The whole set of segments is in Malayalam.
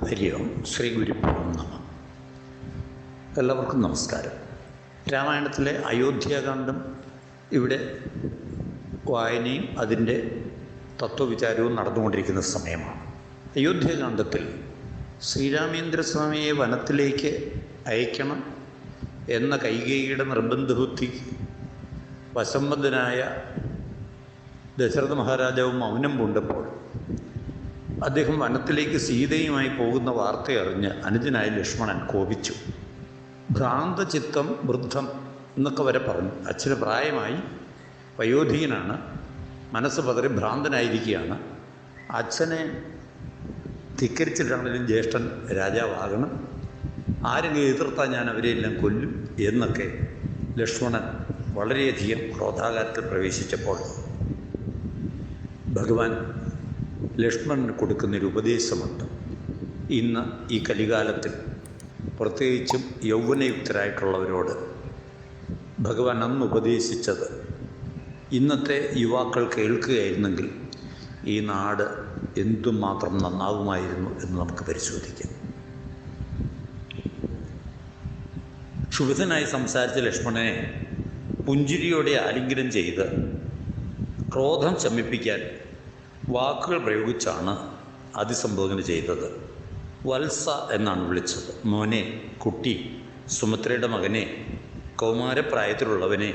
ഹരി ശ്രീ ഗുരുഭ്യോ നമ. എല്ലാവർക്കും നമസ്കാരം. രാമായണത്തിലെ അയോധ്യാകാന്ഡം ഇവിടെ വായനയും അതിന്റെ തത്വവിചാരവും നടന്നുകൊണ്ടിരിക്കുന്ന സമയമാണ്. അയോധ്യാകാന്ഡത്തിൽ ശ്രീരാമേന്ദ്രസ്വാമിയെ വനത്തിലേക്ക് അയക്കണം എന്ന കൈകേയിയുടെ നിർബന്ധബുദ്ധിക്ക് വശംബദ്ധനായ ദശരഥ മഹാരാജാവും മൗനം പൂണ്ടപ്പോൾ അദ്ദേഹം വനത്തിലേക്ക് സീതയുമായി പോകുന്ന വാർത്തയറിഞ്ഞ് അനുജനായ ലക്ഷ്മണൻ കോപിച്ചു. ഭ്രാന്ത ചിത്തം വൃദ്ധം എന്നൊക്കെ വരെ പറഞ്ഞു. അച്ഛന് പ്രായമായി. വയോധികനാണ്. മനസ്സ് പതറി ഭ്രാന്തനായിരിക്കുകയാണ്. അച്ഛനെ ധിക്കരിച്ചിട്ടാണെങ്കിലും ജ്യേഷ്ഠൻ രാജാവാകണം. ആരെങ്കിലും എതിർത്താൽ ഞാൻ അവരെയെല്ലാം കൊല്ലും എന്നൊക്കെ ലക്ഷ്മണൻ വളരെയധികം ക്രോധാകാരത്തിൽ പ്രവേശിച്ചപ്പോൾ ഭഗവാൻ ലക്ഷ്മണന് കൊടുക്കുന്നൊരു ഉപദേശമുണ്ട്. ഇന്ന് ഈ കലികാലത്തിൽ പ്രത്യേകിച്ചും യൗവനയുക്തരായിട്ടുള്ളവരോട് ഭഗവാൻ അന്ന് ഉപദേശിച്ചത് ഇന്നത്തെ യുവാക്കൾ കേൾക്കുകയായിരുന്നെങ്കിൽ ഈ നാട് എന്തുമാത്രം നന്നാകുമായിരുന്നു എന്ന് നമുക്ക് പരിശോധിക്കാം. ക്ഷുഭിതനായി സംസാരിച്ച ലക്ഷ്മണനെ പുഞ്ചിരിയോടെ ആലിംഗനം ചെയ്ത് ക്രോധം ശമിപ്പിക്കാൻ വാക്കുകൾ പ്രയോഗിച്ചാണ് അതിസംബോധന ചെയ്തത്. വത്സ എന്നാണ് വിളിച്ചത്. മോനെ കുട്ടി സുമിത്രയുടെ മകനെ കൗമാരപ്രായത്തിലുള്ളവനെ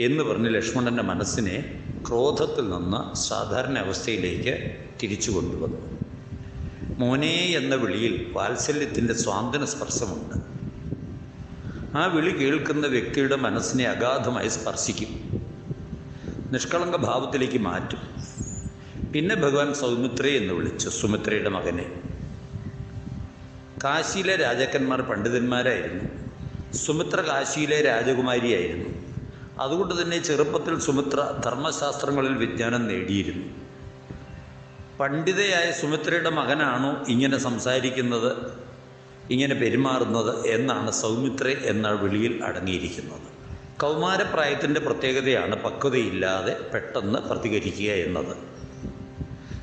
എന്ന് പറഞ്ഞ് ലക്ഷ്മണന്റെ മനസ്സിനെ ക്രോധത്തിൽ നിന്ന് സാധാരണ അവസ്ഥയിലേക്ക് തിരിച്ചു കൊണ്ടുവന്നു. മോനെ എന്ന വിളിയിൽ വാത്സല്യത്തിന്റെ സ്വാന്തന സ്പർശമുണ്ട്. ആ വിളി കേൾക്കുന്ന വ്യക്തിയുടെ മനസ്സിനെ അഗാധമായി സ്പർശിക്കും. നിഷ്കളങ്ക ഭാവത്തിലേക്ക് മാറ്റും. പിന്നെ ഭഗവാൻ സൗമിത്രേ എന്ന് വിളിച്ചു സുമിത്രയുടെ മകനെ. കാശിയിലെ രാജാക്കന്മാർ പണ്ഡിതന്മാരായിരുന്നു. സുമിത്ര കാശിയിലെ രാജകുമാരിയായിരുന്നു. അതുകൊണ്ട് തന്നെ ചെറുപ്പത്തിൽ സുമിത്ര ധർമ്മശാസ്ത്രങ്ങളിൽ വിജ്ഞാനം നേടിയിരുന്നു. പണ്ഡിതയായ സുമിത്രയുടെ മകനാണോ ഇങ്ങനെ സംസാരിക്കുന്നത് ഇങ്ങനെ പെരുമാറുന്നത് എന്നാണ് സൗമിത്ര എന്ന വിളിയിൽ അടങ്ങിയിരിക്കുന്നത്. കൗമാരപ്രായത്തിന്റെ പ്രത്യേകതയാണ് പക്വതയില്ലാതെ പെട്ടെന്ന് പ്രതികരിക്കുക എന്നത്.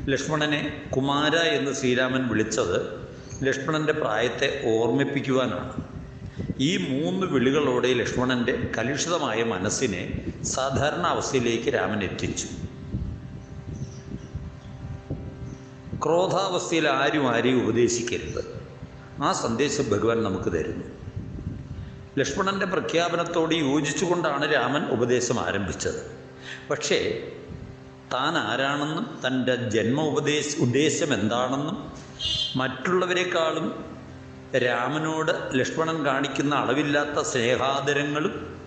ലക്ഷ്മണനെ കുമാര എന്ന് ശ്രീരാമൻ വിളിച്ചത് ലക്ഷ്മണന്റെ പ്രായത്തെ ഓർമ്മിപ്പിക്കുവാനാണ്. ഈ മൂന്ന് വിളികളോടെ ലക്ഷ്മണന്റെ കലുഷിതമായ മനസ്സിനെ സാധാരണ അവസ്ഥയിലേക്ക് രാമൻ എത്തിച്ചു. ക്രോധാവസ്ഥയിൽ ആരും ആരെയും ഉപദേശിക്കരുത്. ആ സന്ദേശം ഭഗവാൻ നമുക്ക് തരുന്നു. ലക്ഷ്മണന്റെ പ്രഖ്യാപനത്തോട് യോജിച്ചുകൊണ്ടാണ് രാമൻ ഉപദേശം ആരംഭിച്ചത്. പക്ഷേ താൻ ആരാണെന്നും തന്റെ ജന്മ ഉപദേശ ഉദ്ദേശം എന്താണെന്നും മറ്റുള്ളവരെക്കാളും രാമനോട് ലക്ഷ്മണൻ കാണിക്കുന്ന അളവില്ലാത്ത സ്നേഹാദരങ്ങളും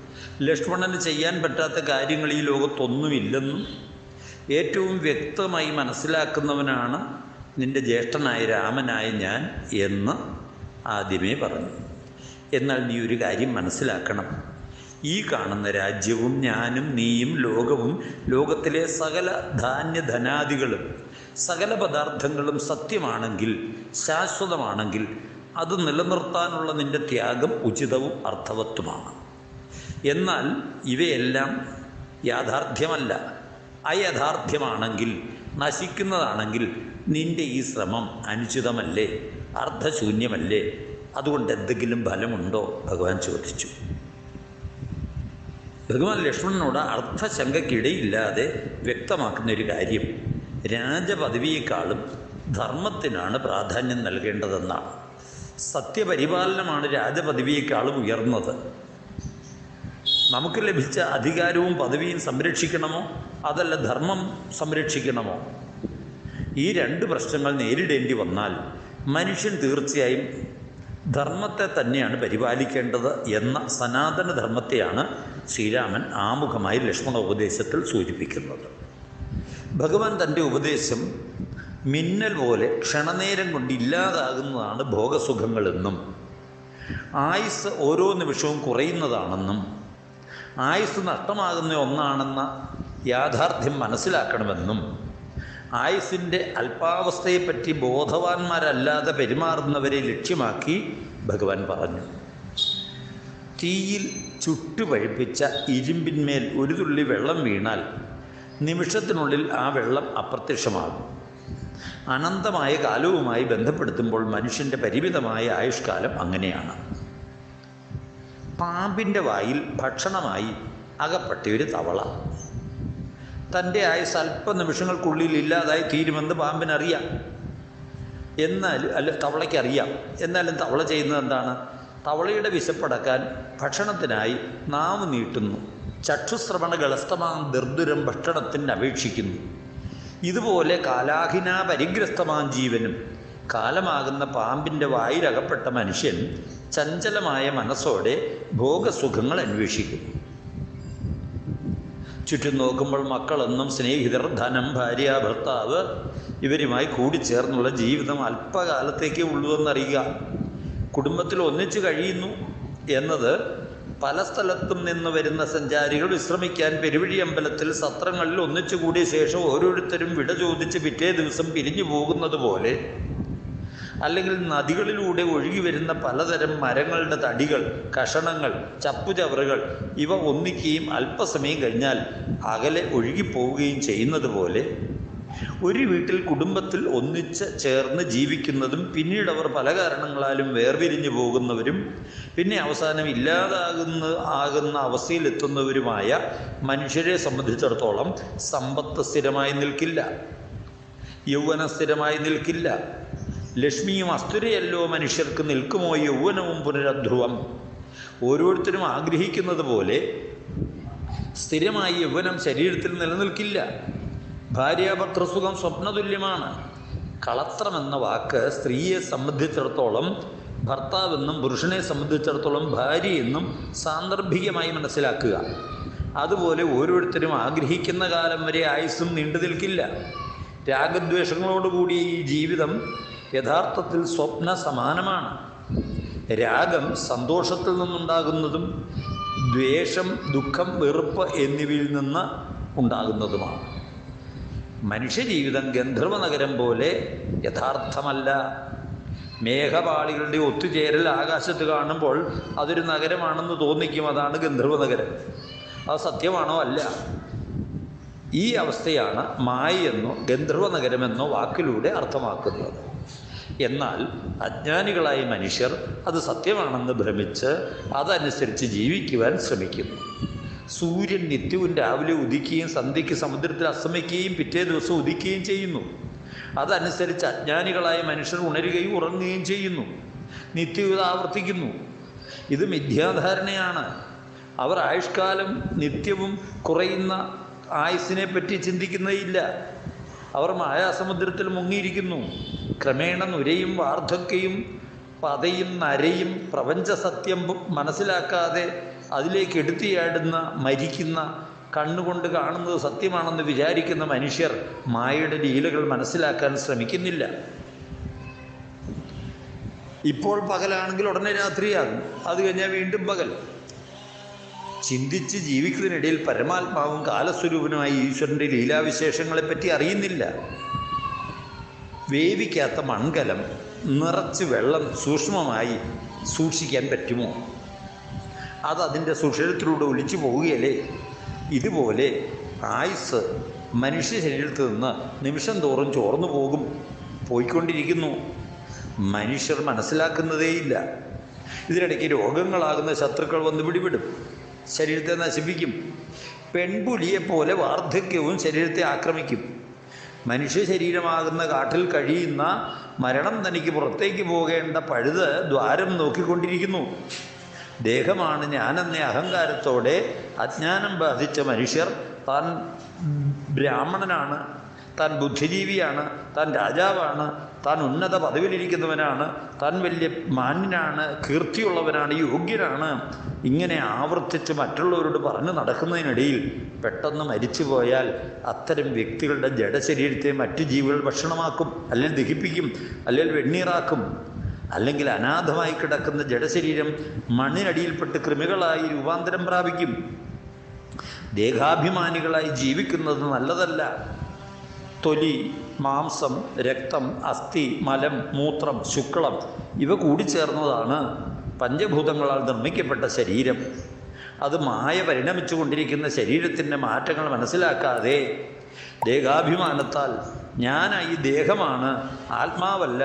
ലക്ഷ്മണന് ചെയ്യാൻ പറ്റാത്ത കാര്യങ്ങൾ ഈ ലോകത്തൊന്നുമില്ലെന്നും ഏറ്റവും വ്യക്തമായി മനസ്സിലാക്കുന്നവനാണ് നിന്റെ ജ്യേഷ്ഠനായ രാമനായ ഞാൻ എന്ന് ആദ്യമേ പറഞ്ഞു. എന്നാൽ നീ ഒരു കാര്യം മനസ്സിലാക്കണം. ഈ കാണുന്ന രാജ്യവും ഞാനും നീയും ലോകവും ലോകത്തിലെ സകല ധാന്യധനാദികളും സകല പദാർത്ഥങ്ങളും സത്യമാണെങ്കിൽ ശാശ്വതമാണെങ്കിൽ അത് നിലനിർത്താനുള്ള നിന്റെ ത്യാഗം ഉചിതവും അർത്ഥവത്വമാണ് എന്നാൽ ഇവയെല്ലാം യാഥാർത്ഥ്യമല്ല. അയഥാർത്ഥ്യമാണെങ്കിൽ നശിക്കുന്നതാണെങ്കിൽ നിന്റെ ഈ ശ്രമം അനുചിതമല്ലേ? അർത്ഥശൂന്യമല്ലേ അതുകൊണ്ട് എന്തെങ്കിലും ഫലമുണ്ടോ? ഭഗവാൻ ചോദിച്ചു. ഭഗവാൻ ലക്ഷ്മണനോട് അർത്ഥശങ്കയ്ക്കിടയില്ലാതെ വ്യക്തമാക്കുന്ന ഒരു കാര്യം. രാജപദവിയേക്കാളും ധർമ്മത്തിനാണ് പ്രാധാന്യം നൽകേണ്ടതെന്നാണ്. സത്യപരിപാലനമാണ് രാജപദവിയേക്കാളും ഉയർന്നത്. നമുക്ക് ലഭിച്ച അധികാരവും പദവിയും സംരക്ഷിക്കണമോ? അതല്ല ധർമ്മം സംരക്ഷിക്കണമോ? ഈ രണ്ട് പ്രശ്നങ്ങൾ നേരിടേണ്ടി വന്നാൽ മനുഷ്യൻ തീർച്ചയായും ധർമ്മത്തെ തന്നെയാണ് പരിപാലിക്കേണ്ടത് എന്ന സനാതന ധർമ്മത്തെയാണ് ശ്രീരാമൻ ആമുഖമായി ലക്ഷ്മണ ഉപദേശത്തിൽ സൂചിപ്പിക്കുന്നത്. ഭഗവാൻ തന്റെ ഉപദേശം മിന്നൽ പോലെ ക്ഷണനേരം കൊണ്ട് ഇല്ലാതാകുന്നതാണ് ഭോഗസുഖങ്ങളെന്നും ആയുസ് ഓരോ നിമിഷവും കുറയുന്നതാണെന്നും ആയുസ് നഷ്ടമാകുന്ന ഒന്നാണെന്ന യാഥാർത്ഥ്യം മനസ്സിലാക്കണമെന്നും ആയുസിന്റെ അല്പാവസ്ഥയെപ്പറ്റി ബോധവാന്മാരല്ലാതെ പെരുമാറുന്നവരെ ലക്ഷ്യമാക്കി ഭഗവാൻ പറഞ്ഞു. തീയിൽ ചുട്ടുപഴിപ്പിച്ച ഇരുമ്പിന്മേൽ ഒരു തുള്ളി വെള്ളം വീണാൽ നിമിഷത്തിനുള്ളിൽ ആ വെള്ളം അപ്രത്യക്ഷമാകും. അനന്തമായ കാലവുമായി ബന്ധപ്പെടുത്തുമ്പോൾ മനുഷ്യന്റെ പരിമിതമായ ആയുഷ്കാലം അങ്ങനെയാണ്. പാമ്പിന്റെ വായിൽ ഭക്ഷണമായി അകപ്പെട്ട ഒരു തവള. തന്റെ ആയുസ് അല്പനിമിഷങ്ങൾക്കുള്ളിൽ ഇല്ലാതായി തീരുമെന്ന് പാമ്പിനറിയാം. എന്നാലും അല്ല തവളയ്ക്കറിയാം. എന്നാലും തവള ചെയ്യുന്നത് എന്താണ്? തവളയുടെ വിശപ്പടക്കാൻ ഭക്ഷണത്തിനായി നാവ് നീട്ടുന്നു. ചക്ഷുശ്രവണ ഗളസ്തമാം ദർദുരം ഭക്ഷണത്തിന് അപേക്ഷിക്കുന്നു. ഇതുപോലെ കാലാഹിനാ പരിഗ്രസ്തമാം ജീവനും. കാലമാകുന്ന പാമ്പിന്റെ വായിലകപ്പെട്ട മനുഷ്യൻ ചഞ്ചലമായ മനസ്സോടെ ഭോഗസുഖങ്ങൾ അന്വേഷിക്കുന്നു. ചുറ്റും നോക്കുമ്പോൾ മക്കളെന്നും സ്നേഹിതർ ധനം ഭാര്യ ഭർത്താവ് ഇവരുമായി കൂടിച്ചേർന്നുള്ള ജീവിതം അല്പകാലത്തേക്കേ ഉള്ളൂ എന്നറിയുക കുടുംബത്തിൽ ഒന്നിച്ചു കഴിയുന്നു എന്നത് പല സ്ഥലത്തും നിന്ന് വരുന്ന സഞ്ചാരികൾ വിശ്രമിക്കാൻ പെരുവഴി അമ്പലത്തിൽ സത്രങ്ങളിൽ ഒന്നിച്ചു കൂടിയ ശേഷം ഓരോരുത്തരും വിട ചോദിച്ച് പിറ്റേ ദിവസം പിരിഞ്ഞു പോകുന്നത് പോലെ അല്ലെങ്കിൽ നദികളിലൂടെ ഒഴുകി വരുന്ന പലതരം മരങ്ങളുടെ തടികൾ കഷണങ്ങൾ ചപ്പുചവറുകൾ ഇവ ഒന്നിക്കുകയും അല്പസമയം കഴിഞ്ഞാൽ അകലെ ഒഴുകിപ്പോവുകയും ചെയ്യുന്നത് പോലെ ഒരു വീട്ടിൽ കുടുംബത്തിൽ ഒന്നിച്ച് ചേർന്ന് ജീവിക്കുന്നതും പിന്നീട് അവർ പല കാരണങ്ങളാലും വേർപിരിഞ്ഞു പോകുന്നവരും പിന്നെ അവസാനം ഇല്ലാതാകുന്ന ആകുന്ന അവസ്ഥയിലെത്തുന്നവരുമായ മനുഷ്യരെ സംബന്ധിച്ചിടത്തോളം സമ്പത്ത് സ്ഥിരമായി നിൽക്കില്ല. യൗവന സ്ഥിരമായി നിൽക്കില്ല. ലക്ഷ്മിയും അസ്തുരയല്ലോ മനുഷ്യർക്ക് നിൽക്കുമോ യൗവനവും പുനരധ്രുവം. ഓരോരുത്തരും ആഗ്രഹിക്കുന്നത് പോലെ സ്ഥിരമായി യൗവനം ശരീരത്തിൽ നിലനിൽക്കില്ല. ഭാര്യാഭർത്തൃസുഖം സ്വപ്നതുല്യമാണ്. കളത്രം എന്ന വാക്ക് സ്ത്രീയെ സംബന്ധിച്ചിടത്തോളം ഭർത്താവെന്നും പുരുഷനെ സംബന്ധിച്ചിടത്തോളം ഭാര്യയെന്നും സാന്ദർഭികമായി മനസ്സിലാക്കുക. അതുപോലെ ഓരോരുത്തരും ആഗ്രഹിക്കുന്ന കാലം വരെ ആയുസ്സും നീണ്ടു നിൽക്കില്ല. രാഗദ്വേഷങ്ങളോടുകൂടിയ ഈ ജീവിതം യഥാർത്ഥത്തിൽ സ്വപ്ന സമാനമാണ് രാഗം സന്തോഷത്തിൽ നിന്നുണ്ടാകുന്നതും ദ്വേഷം ദുഃഖം വെറുപ്പ് എന്നിവയിൽ നിന്ന് ഉണ്ടാകുന്നതുമാണ്. മനുഷ്യജീവിതം ഗന്ധർവ നഗരം പോലെ യഥാർത്ഥമല്ല. മേഘപാളികളുടെ ഒത്തുചേരൽ ആകാശത്ത് കാണുമ്പോൾ അതൊരു നഗരമാണെന്ന് തോന്നിക്കും. അതാണ് ഗന്ധർവ നഗരം അത് സത്യമാണോ അല്ല? ഈ അവസ്ഥയാണ് മായെന്നോ ഗന്ധർവ നഗരമെന്നോ വാക്കിലൂടെ അർത്ഥമാക്കുന്നത്. എന്നാൽ അജ്ഞാനികളായ മനുഷ്യർ അത് സത്യമാണെന്ന് ഭ്രമിച്ച് അതനുസരിച്ച് ജീവിക്കുവാൻ ശ്രമിക്കുന്നു. സൂര്യൻ നിത്യവും രാവിലെ ഉദിക്കുകയും സന്ധ്യയ്ക്ക് സമുദ്രത്തിൽ അസ്തമിക്കുകയും പിറ്റേ ദിവസം ഉദിക്കുകയും ചെയ്യുന്നു. അതനുസരിച്ച് അജ്ഞാനികളായ മനുഷ്യർ ഉണരുകയും ഉറങ്ങുകയും ചെയ്യുന്നു. നിത്യവും ഇത് ആവർത്തിക്കുന്നു. ഇത് മിഥ്യാധാരണയാണ്. അവർ ആയുഷ്കാലം നിത്യവും കുറയുന്ന ആയുസ്സിനെ പറ്റി ചിന്തിക്കുന്നേയില്ല. അവർ മായാസമുദ്രത്തിൽ മുങ്ങിയിരിക്കുന്നു. ക്രമേണ നുരയും വാർദ്ധക്യയും പതയും നരയും പ്രപഞ്ച സത്യം മനസ്സിലാക്കാതെ അതിലേക്ക് എടുത്തിയാടുന്ന മരിക്കുന്ന കണ്ണുകൊണ്ട് കാണുന്നത് സത്യമാണെന്ന് വിചാരിക്കുന്ന മനുഷ്യർ മായയുടെ ലീലകൾ മനസ്സിലാക്കാൻ ശ്രമിക്കുന്നില്ല. ഇപ്പോൾ പകലാണെങ്കിൽ ഉടനെ രാത്രിയാകും. അത് കഴിഞ്ഞാൽ വീണ്ടും പകൽ. ചിന്തിച്ച് ജീവിക്കുന്നതിനിടയിൽ പരമാത്മാവും കാലസ്വരൂപനുമായ ഈശ്വരന്റെ ലീലാവിശേഷങ്ങളെപ്പറ്റി അറിയുന്നില്ല. വേവിക്കാത്ത മൺകലം നിറച്ച് വെള്ളം സൂക്ഷ്മമായി സൂക്ഷിക്കാൻ പറ്റുമോ? അത് അതിന്റെ സുഷിരത്തിലൂടെ ഒലിച്ചു പോവുകയല്ലേ? ഇതുപോലെ ആയുസ് മനുഷ്യ ശരീരത്തിൽ നിന്ന് നിമിഷം തോറും ചോർന്നു പോകും. പോയിക്കൊണ്ടിരിക്കുന്നു. മനുഷ്യർ മനസ്സിലാക്കുന്നതേയില്ല ഇതിനിടയ്ക്ക് രോഗങ്ങളാകുന്ന ശത്രുക്കൾ വന്ന് പിടിപെടും. ശരീരത്തെ നശിപ്പിക്കും. പെൺപുലിയെ പോലെ വാർദ്ധക്യവും ശരീരത്തെ ആക്രമിക്കും. മനുഷ്യ ശരീരമാകുന്ന കാട്ടിൽ കഴിയുന്ന മരണം തനിക്ക് പുറത്തേക്ക് പോകേണ്ട പഴുത് ദ്വാരം നോക്കിക്കൊണ്ടിരിക്കുന്നു. ദേഹമാണ് ഞാനെന്ന അഹങ്കാരത്തോടെ അജ്ഞാനം ബാധിച്ച മനുഷ്യർ താൻ ബ്രാഹ്മണനാണ് താൻ ബുദ്ധിജീവിയാണ് താൻ രാജാവാണ് താൻ ഉന്നത പദവിയിലിരിക്കുന്നവനാണ് താൻ വലിയ മാന്യനാണ് കീർത്തിയുള്ളവനാണ് യോഗ്യനാണ്. ഇങ്ങനെ ആവർത്തിച്ച് മറ്റുള്ളവരോട് പറഞ്ഞു നടക്കുന്നതിനിടയിൽ പെട്ടെന്ന് മരിച്ചു പോയാൽ അത്തരം വ്യക്തികളുടെ ജഡശരീരത്തെ മറ്റു ജീവികൾ ഭക്ഷണമാക്കും അല്ലെങ്കിൽ ദഹിപ്പിക്കും അല്ലെങ്കിൽ വെണ്ണീറാക്കും. അല്ലെങ്കിൽ അനാഥമായി കിടക്കുന്ന ജഡശരീരം മണ്ണിനടിയിൽപ്പെട്ട് കൃമികളായി രൂപാന്തരം പ്രാപിക്കും. ദേഹാഭിമാനികളായി ജീവിക്കുന്നത് നല്ലതല്ല. തൊലി മാംസം രക്തം അസ്ഥി മലം മൂത്രം ശുക്ലം ഇവ കൂടിച്ചേർന്നതാണ് പഞ്ചഭൂതങ്ങളാൽ നിർമ്മിക്കപ്പെട്ട ശരീരം. അത് മായ പരിണമിച്ചു കൊണ്ടിരിക്കുന്ന ശരീരത്തിന്റെ മാറ്റങ്ങൾ മനസ്സിലാക്കാതെ ദേഹാഭിമാനത്താൽ ഞാനായി ദേഹമാണ് ആത്മാവല്ല.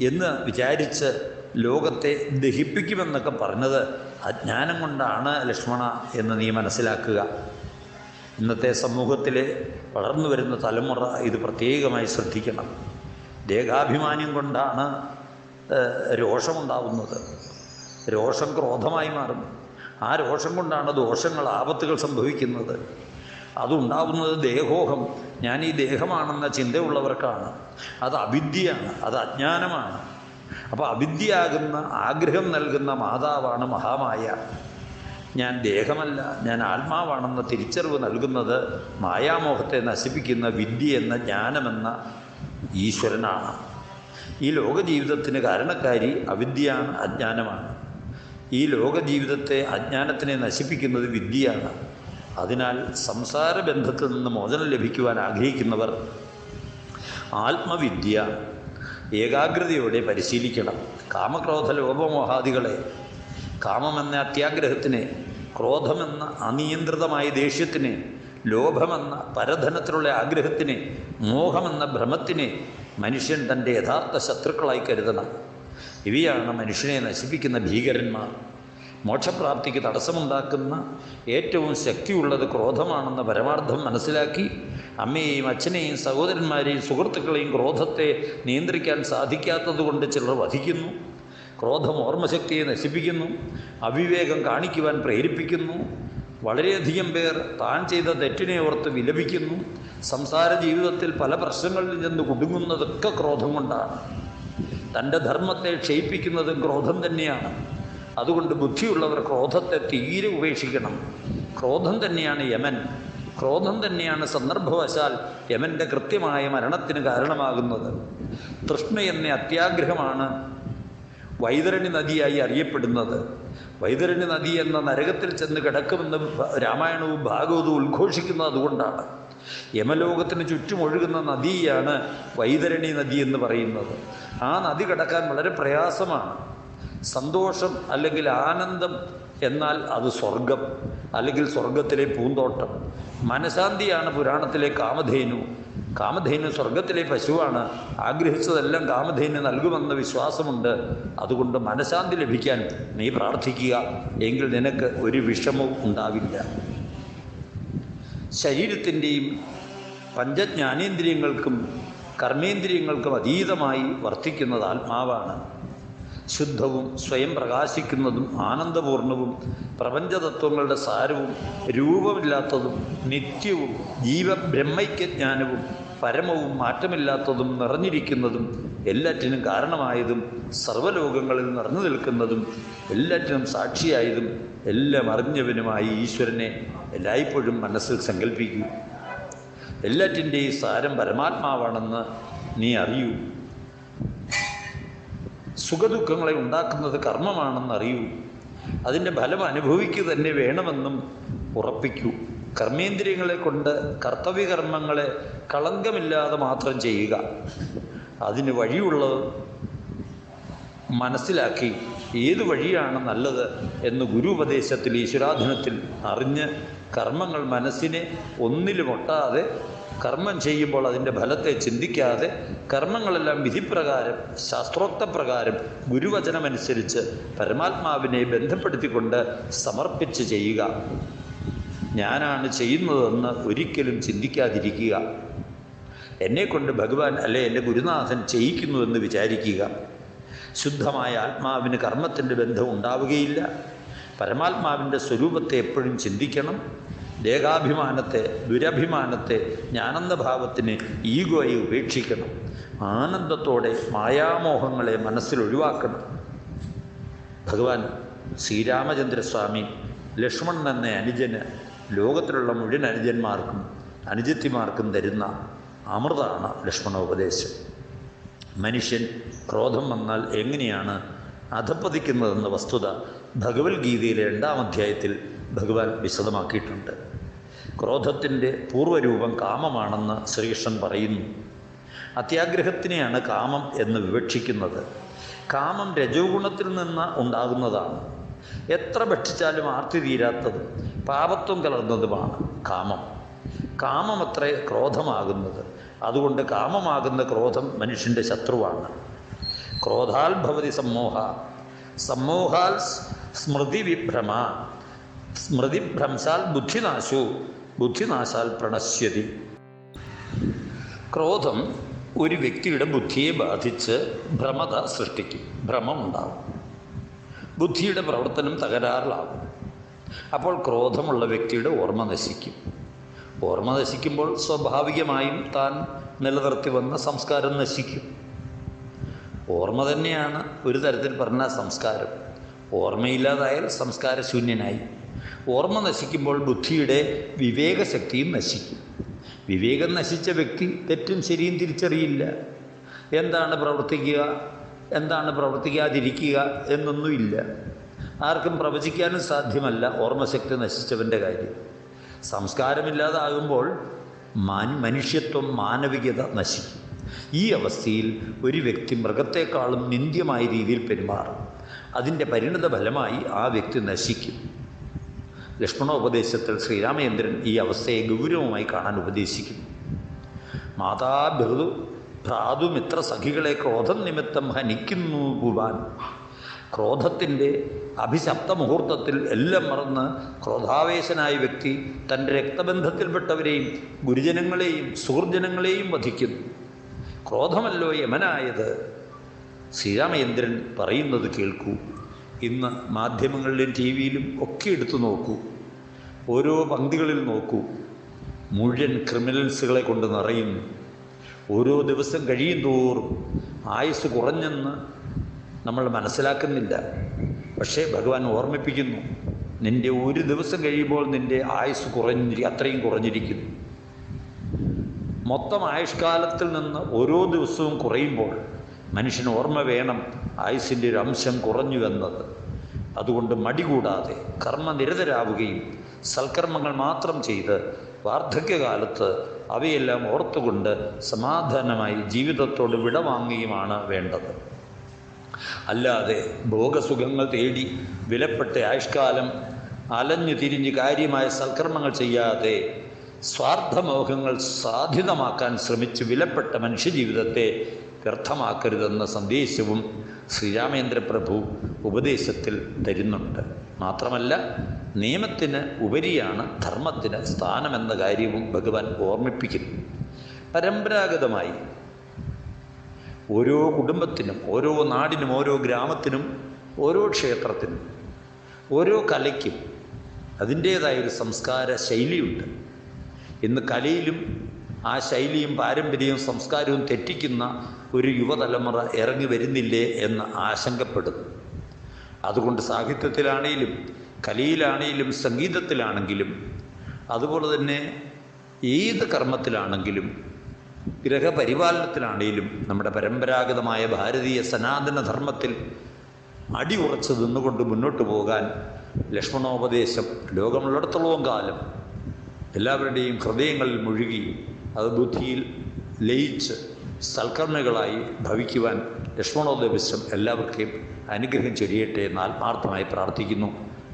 എന്ന് വിചാരിച്ച് ലോകത്തെ ദഹിപ്പിക്കുമെന്നൊക്കെ പറഞ്ഞത് അജ്ഞാനം കൊണ്ടാണ് ലക്ഷ്മണ എന്ന് നീ മനസ്സിലാക്കുക. ഇന്നത്തെ സമൂഹത്തിൽ വളർന്നു വരുന്ന തലമുറ ഇത് പ്രത്യേകമായി ശ്രദ്ധിക്കണം. ദേഹാഭിമാനം കൊണ്ടാണ് രോഷമുണ്ടാവുന്നത്. രോഷം ക്രോധമായി മാറും ആ രോഷം കൊണ്ടാണ് ദോഷങ്ങൾ ആപത്തുകൾ സംഭവിക്കുന്നത്. അതുണ്ടാവുന്നത് ദേഹോഹം. ഞാൻ ഈ ദേഹമാണെന്ന ചിന്തയുള്ളവർക്കാണ്. അത് അവിദ്യയാണ് അത് അജ്ഞാനമാണ്. അപ്പോൾ അവിദ്യയാകുന്ന ആഗ്രഹം നൽകുന്ന മാതാവാണ് മഹാമായ. ഞാൻ ദേഹമല്ല ഞാൻ ആത്മാവാണെന്ന തിരിച്ചറിവ് നൽകുന്നത് മായാമോഹത്തെ നശിപ്പിക്കുന്ന വിദ്യ എന്ന ജ്ഞാനമെന്ന ഈശ്വരനാണ്. ഈ ലോക ജീവിതത്തിന് കാരണക്കാരി അവിദ്യയാണ് അജ്ഞാനമാണ്. ഈ ലോക ജീവിതത്തെ അജ്ഞാനത്തിനെ നശിപ്പിക്കുന്നത് വിദ്യയാണ്. അതിനാൽ സംസാര ബന്ധത്തിൽ നിന്ന് മോചനം ലഭിക്കുവാൻ ആഗ്രഹിക്കുന്നവർ ആത്മവിദ്യ ഏകാഗ്രതയോടെ പരിശീലിക്കണം. കാമക്രോധ ലോപമോഹാദികളെ കാമമെന്ന അത്യാഗ്രഹത്തിനെ ക്രോധമെന്ന അനിയന്ത്രിതമായ ദേഷ്യത്തിനെ ലോഭമെന്ന പരധനത്തിലുള്ള ആഗ്രഹത്തിനെ മോഹമെന്ന ഭ്രമത്തിനെ മനുഷ്യൻ തന്റെ യഥാർത്ഥ ശത്രുക്കളായി കരുതണം. ഇവയാണ് മനുഷ്യനെ നശിപ്പിക്കുന്ന ഭീകരന്മാർ. മോക്ഷപ്രാപ്തിക്ക് തടസ്സമുണ്ടാക്കുന്ന ഏറ്റവും ശക്തിയുള്ളത് ക്രോധമാണെന്ന പരമാർത്ഥം മനസ്സിലാക്കി അമ്മയെയും അച്ഛനെയും സഹോദരന്മാരെയും സുഹൃത്തുക്കളെയും ക്രോധത്തെ നിയന്ത്രിക്കാൻ സാധിക്കാത്തതുകൊണ്ട് ചിലർ വധിക്കുന്നു. ക്രോധം ഓർമ്മശക്തിയെ നശിപ്പിക്കുന്നു. അവിവേകം കാണിക്കുവാൻ പ്രേരിപ്പിക്കുന്നു. വളരെയധികം പേർ താൻ ചെയ്ത തെറ്റിനെ ഓർത്ത് വിലപിക്കുന്നു. സംസാര ജീവിതത്തിൽ പല പ്രശ്നങ്ങളിൽ ചെന്ന് കുടുങ്ങുന്നതൊക്കെ ക്രോധം കൊണ്ടാണ്. തന്റെ ധർമ്മത്തെ ക്ഷയിപ്പിക്കുന്നതും ക്രോധം തന്നെയാണ്. അതുകൊണ്ട് ബുദ്ധിയുള്ളവർ ക്രോധത്തെ തീരെ ഉപേക്ഷിക്കണം. ക്രോധം തന്നെയാണ് യമൻ. ക്രോധം തന്നെയാണ് സന്ദർഭവശാൽ യമന്റെ കൃത്യമായ മരണത്തിന് കാരണമാകുന്നത്. തൃഷ്ണ എന്ന അത്യാഗ്രഹമാണ് വൈതരണി നദിയായി അറിയപ്പെടുന്നത്. വൈതരണി നദി എന്ന നരകത്തിൽ ചെന്ന് കിടക്കുമെന്ന് രാമായണവും ഭാഗവതവും ഉദ്ഘോഷിക്കുന്നത് അതുകൊണ്ടാണ്. യമലോകത്തിന് ചുറ്റുമൊഴുകുന്ന നദിയാണ് വൈതരണി നദി എന്ന് പറയുന്നത്. ആ നദി കടക്കാൻ വളരെ പ്രയാസമാണ്. സന്തോഷം അല്ലെങ്കിൽ ആനന്ദം എന്നാൽ അത് സ്വർഗം അല്ലെങ്കിൽ സ്വർഗത്തിലെ പൂന്തോട്ടം. മനഃശാന്തിയാണ് പുരാണത്തിലെ കാമധേനു. കാമധേനു സ്വർഗത്തിലെ പശുവാണ്. ആഗ്രഹിച്ചതെല്ലാം കാമധേനു നൽകുമെന്ന വിശ്വാസമുണ്ട്. അതുകൊണ്ട് മനഃശാന്തി ലഭിക്കാൻ നീ പ്രാർത്ഥിക്കുക. എങ്കിൽ നിനക്ക് ഒരു വിഷമവും ഉണ്ടാവില്ല. ശരീരത്തിന്റെയും പഞ്ചജ്ഞാനേന്ദ്രിയങ്ങൾക്കും കർമ്മേന്ദ്രിയങ്ങൾക്കും അതീതമായി വർത്തിക്കുന്നത് ആത്മാവാണ്. ശുദ്ധവും സ്വയം പ്രകാശിക്കുന്നതും ആനന്ദപൂർണവും പ്രപഞ്ചതത്വങ്ങളുടെ സാരവും രൂപമില്ലാത്തതും നിത്യവും ജീവബ്രഹ്മൈക്യജ്ഞാനവും പരമവും മാറ്റമില്ലാത്തതും നിറഞ്ഞിരിക്കുന്നതും എല്ലാറ്റിനും കാരണമായതും സർവലോകങ്ങളിൽ നിറഞ്ഞു നിൽക്കുന്നതും എല്ലാറ്റിനും സാക്ഷിയായതും എല്ലാം അറിഞ്ഞവനുമായി ഈശ്വരനെ എല്ലായ്പ്പോഴും മനസ്സിൽ സങ്കല്പിക്കൂ എല്ലാറ്റിന്റെയും സാരം പരമാത്മാവാണെന്ന് നീ അറിയൂ. സുഖദുഃഖങ്ങളെ ഉണ്ടാക്കുന്നത് കർമ്മമാണെന്ന് അറിയൂ. അതിന്റെ ഫലം അനുഭവിക്കുക തന്നെ വേണമെന്നും ഉറപ്പിക്കൂ. കർമ്മേന്ദ്രിയങ്ങളെ കൊണ്ട് കർത്തവ്യകർമ്മങ്ങളെ കളങ്കമില്ലാതെ മാത്രം ചെയ്യുക. അതിന് വഴിയുള്ളത് മനസ്സിലാക്കി ഏത് വഴിയാണ് നല്ലത് എന്ന് ഗുരു ഉപദേശത്തിൽ ഈശ്വരാധീനത്തിൽ അറിഞ്ഞ് കർമ്മങ്ങൾ മനസ്സിനെ ഒന്നിലും ഒട്ടാതെ കർമ്മം ചെയ്യുമ്പോൾ അതിന്റെ ഫലത്തെ ചിന്തിക്കാതെ കർമ്മങ്ങളെല്ലാം വിധിപ്രകാരം ശാസ്ത്രോക്തപ്രകാരം ഗുരുവചനമനുസരിച്ച് പരമാത്മാവിനെ ബന്ധപ്പെടുത്തിക്കൊണ്ട് സമർപ്പിച്ച് ചെയ്യുക. ഞാനാണ് ചെയ്യുന്നതെന്ന് ഒരിക്കലും ചിന്തിക്കാതിരിക്കുക. എന്നെക്കൊണ്ട് ഭഗവാൻ അല്ലെ എന്റെ ഗുരുനാഥൻ ചെയ്യിക്കുന്നുവെന്ന് വിചാരിക്കുക. ശുദ്ധമായ ആത്മാവിന് കർമ്മത്തിന്റെ ബന്ധം ഉണ്ടാവുകയില്ല. പരമാത്മാവിന്റെ സ്വരൂപത്തെ എപ്പോഴും ചിന്തിക്കണം. ദേഹാഭിമാനത്തെ ദുരഭിമാനത്തെ ജ്ഞാനന്ദഭാവത്തിന് ഈഗോയെ ഉപേക്ഷിക്കണം. ആനന്ദത്തോടെ മായാമോഹങ്ങളെ മനസ്സിൽ ഒഴിവാക്കണം. ഭഗവാൻ ശ്രീരാമചന്ദ്രസ്വാമി ലക്ഷ്മണൻ എന്ന അനുജന് ലോകത്തിലുള്ള മുഴുവൻ അനുജന്മാർക്കും അനുജത്തിമാർക്കും തരുന്ന അമൃതാണ് ലക്ഷ്മണോപദേശം. മനുഷ്യൻ ക്രോധം വന്നാൽ എങ്ങനെയാണ് അധപ്പതിക്കുന്നതെന്ന വസ്തുത ഭഗവത്ഗീതയിലെ രണ്ടാം അധ്യായത്തിൽ ഭഗവാൻ വിശദമാക്കിയിട്ടുണ്ട്. ക്രോധത്തിന്റെ പൂർവരൂപം കാമമാണെന്ന് ശ്രീകൃഷ്ണൻ പറയുന്നു. അത്യാഗ്രഹത്തിനെയാണ് കാമം എന്ന് വിവക്ഷിക്കുന്നത്. കാമം രജോഗുണത്തിൽ നിന്ന് ഉണ്ടാകുന്നതാണ്. എത്ര ഭക്ഷിച്ചാലും ആർത്തി തീരാത്തതും പാപത്വം കലർന്നതുമാണ് കാമം. കാമമത്രേ ക്രോധമാകുന്നത്. അതുകൊണ്ട് കാമമാകുന്ന ക്രോധം മനുഷ്യന്റെ ശത്രുവാണ്. ക്രോധാൽ ഭവതി സമ്മോഹ സമ്മോഹാൽ സ്മൃതി വിഭ്രമ സ്മൃതിഭ്രംശാൽ ബുദ്ധിനാശു ബുദ്ധിനാശാൽ പ്രണശ്യതി. ക്രോധം ഒരു വ്യക്തിയുടെ ബുദ്ധിയെ ബാധിച്ച് ഭ്രമത സൃഷ്ടിക്കും ഭ്രമമുണ്ടാകും ബുദ്ധിയുടെ പ്രവർത്തനം തകരാറിലാകും. അപ്പോൾ ക്രോധമുള്ള വ്യക്തിയുടെ ഓർമ്മ നശിക്കും. ഓർമ്മ നശിക്കുമ്പോൾ സ്വാഭാവികമായും താൻ നിലനിർത്തി വന്ന സംസ്കാരം നശിക്കും. ഓർമ്മ തന്നെയാണ് ഒരു തരത്തിൽ പറഞ്ഞ സംസ്കാരം. ഓർമ്മയില്ലാതായാൽ സംസ്കാരശൂന്യനായി. ഓർമ്മ നശിക്കുമ്പോൾ ബുദ്ധിയുടെ വിവേകശക്തിയും നശിക്കും. വിവേകം നശിച്ച വ്യക്തി തെറ്റും ശരിയും തിരിച്ചറിയില്ല. എന്താണ് പ്രവർത്തിക്കുക? എന്താണ് പ്രവർത്തിക്കാതിരിക്കുക എന്നൊന്നുമില്ല ആർക്കും പ്രവചിക്കാനും സാധ്യമല്ല ഓർമ്മശക്തി നശിച്ചവന്റെ കാര്യം. സംസ്കാരമില്ലാതാകുമ്പോൾ മാൻ മനുഷ്യത്വം മാനവികത നശിക്കും. ഈ അവസ്ഥയിൽ ഒരു വ്യക്തി മൃഗത്തെക്കാളും നിന്ദ്യമായ രീതിയിൽ പെരുമാറും. അതിന്റെ പരിണിത ഫലമായി ആ വ്യക്തി നശിക്കും. ലക്ഷ്മണോപദേശത്തിൽ ശ്രീരാമചന്ദ്രൻ ഈ അവസ്ഥയെ ഗൗരവമായി കാണാൻ ഉപദേശിക്കുന്നു. മാതാഭൃതു ഭ്രാതുമിത്ര സഖികളെ ക്രോധം നിമിത്തം ഹനിക്കുന്നു പുവാൻ ക്രോധത്തിന്റെ അഭിശപ്ത മുഹൂർത്തത്തിൽ എല്ലാം മറന്ന് ക്രോധാവേശനായ വ്യക്തി തന്റെ രക്തബന്ധത്തിൽപ്പെട്ടവരെയും ഗുരുജനങ്ങളെയും സുഹൃജനങ്ങളെയും വധിക്കുന്നു. ക്രോധമല്ലോ യമനായത്? ശ്രീരാമേന്ദ്രൻ പറയുന്നത് കേൾക്കൂ. ഇന്ന് മാധ്യമങ്ങളിലും ടി വിയിലും ഒക്കെ എടുത്തു നോക്കൂ. ഓരോ പങ്ക്തികളിൽ നോക്കൂ. മുഴുവൻ ക്രിമിനൽസുകളെ കൊണ്ട് നിറയുന്നു ഓരോ ദിവസം കഴിയും തോറും ആയുസ് കുറഞ്ഞെന്ന് നമ്മൾ മനസ്സിലാക്കുന്നില്ല. പക്ഷേ ഭഗവാൻ ഓർമ്മിപ്പിക്കുന്നു നിന്റെ ഒരു ദിവസം കഴിയുമ്പോൾ നിന്റെ ആയുസ് കുറഞ്ഞി അത്രയും കുറഞ്ഞിരിക്കുന്നു. മൊത്തം ആയുഷ്കാലത്തിൽ നിന്ന് ഓരോ ദിവസവും കുറയുമ്പോൾ മനുഷ്യന് ഓർമ്മ വേണം. ആയുസിന്റെ ഒരു അംശം കുറഞ്ഞു എന്നത്. അതുകൊണ്ട് മടി കൂടാതെ കർമ്മനിരതരാവുകയും സൽക്കർമ്മങ്ങൾ മാത്രം ചെയ്ത് വാർദ്ധക്യകാലത്ത് അവയെല്ലാം ഓർത്തുകൊണ്ട് സമാധാനമായി ജീവിതത്തോട് വിടവാങ്ങുകയുമാണ് വേണ്ടത്. അല്ലാതെ ഭോഗസുഖങ്ങൾ തേടി വിലപ്പെട്ട ആയുഷ്കാലം അലഞ്ഞു തിരിഞ്ഞ് കാര്യമായ സൽക്കർമ്മങ്ങൾ ചെയ്യാതെ സ്വാർത്ഥമോഹങ്ങൾ സാധ്യതമാക്കാൻ ശ്രമിച്ച് വിലപ്പെട്ട മനുഷ്യജീവിതത്തെ വ്യർത്ഥമാക്കരുതെന്ന സന്ദേശവും ശ്രീരാമേന്ദ്രപ്രഭു ഉപദേശത്തിൽ തരുന്നുണ്ട്. മാത്രമല്ല നിയമത്തിന് ഉപരിയാണ് ധർമ്മത്തിന് സ്ഥാനമെന്ന കാര്യവും ഭഗവാൻ ഓർമ്മിപ്പിക്കുന്നു. പരമ്പരാഗതമായി ഓരോ കുടുംബത്തിനും ഓരോ നാടിനും ഓരോ ഗ്രാമത്തിനും ഓരോ ക്ഷേത്രത്തിനും ഓരോ കലയ്ക്കും അതിന്റേതായൊരു സംസ്കാര ശൈലിയുണ്ട്. ഇന്ന് കലയിലും ആ ശൈലിയും പാരമ്പര്യവും സംസ്കാരവും തെറ്റിക്കുന്ന ഒരു യുവതലമുറ ഇറങ്ങി വരുന്നില്ലേ എന്ന് ആശങ്കപ്പെടുന്നു. അതുകൊണ്ട് സാഹിത്യത്തിലാണെങ്കിലും കലയിലാണെങ്കിലും സംഗീതത്തിലാണെങ്കിലും അതുപോലെ തന്നെ ഏത് കർമ്മത്തിലാണെങ്കിലും ഗ്രഹപരിപാലനത്തിലാണെങ്കിലും നമ്മുടെ പരമ്പരാഗതമായ ഭാരതീയ സനാതന ധർമ്മത്തിൽ അടിയുറച്ച് നിന്നുകൊണ്ട് മുന്നോട്ട് പോകാൻ ലക്ഷ്മണോപദേശം ലോകമുള്ളിടത്തോളം കാലം എല്ലാവരുടെയും ഹൃദയങ്ങളിൽ മുഴുകി അത് ബുദ്ധിയിൽ ലയിച്ച് സൽക്കർമ്മികളായി ഭവിക്കുവാൻ ലക്ഷ്മണോദ്ദേശം എല്ലാവർക്കും അനുഗ്രഹം ചൊരിയട്ടെ എന്ന് ആത്മാർത്ഥമായി പ്രാർത്ഥിക്കുന്നു.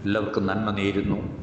എല്ലാവർക്കും നന്മ നേരുന്നു.